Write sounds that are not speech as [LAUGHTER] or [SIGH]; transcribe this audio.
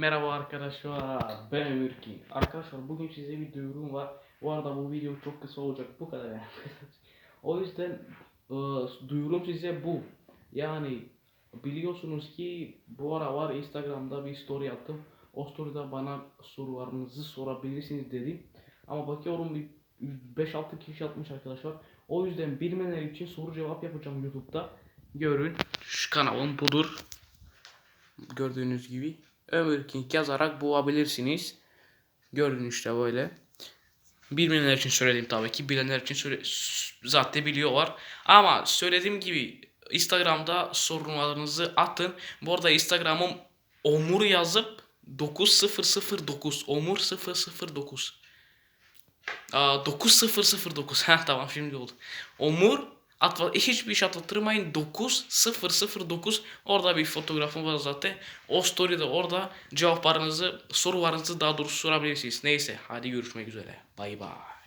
Merhaba arkadaşlar, ben Ömür King. Arkadaşlar bugün size bir duyurum var. Bu arada bu video çok kısa olacak, bu kadar yani. [LAUGHS] o yüzden e, duyurum size bu. Yani biliyorsunuz ki bu ara var Instagram'da bir story attım. O story'da bana sorularınızı sorabilirsiniz dedim. Ama bakıyorum bir 5-6 kişi atmış arkadaşlar. O yüzden bilmeyenler için soru cevap yapacağım YouTube'da. Görün şu kanalım budur. Gördüğünüz gibi Ömür King yazarak bulabilirsiniz. Gördün işte böyle. Bilmeyenler için söyledim tabii ki. Bilenler için söyle zaten biliyorlar. Ama söylediğim gibi Instagram'da sorunlarınızı atın. Bu arada Instagram'ım Omur yazıp 9009 Omur 009 Aa, 9009 [LAUGHS] ha tamam şimdi oldu. Omur atla, hiçbir şey atlattırmayın 9009 orada bir fotoğrafım var zaten. O story'de orada cevaplarınızı sorularınızı daha doğrusu sorabilirsiniz. Neyse hadi görüşmek üzere. Bay bay.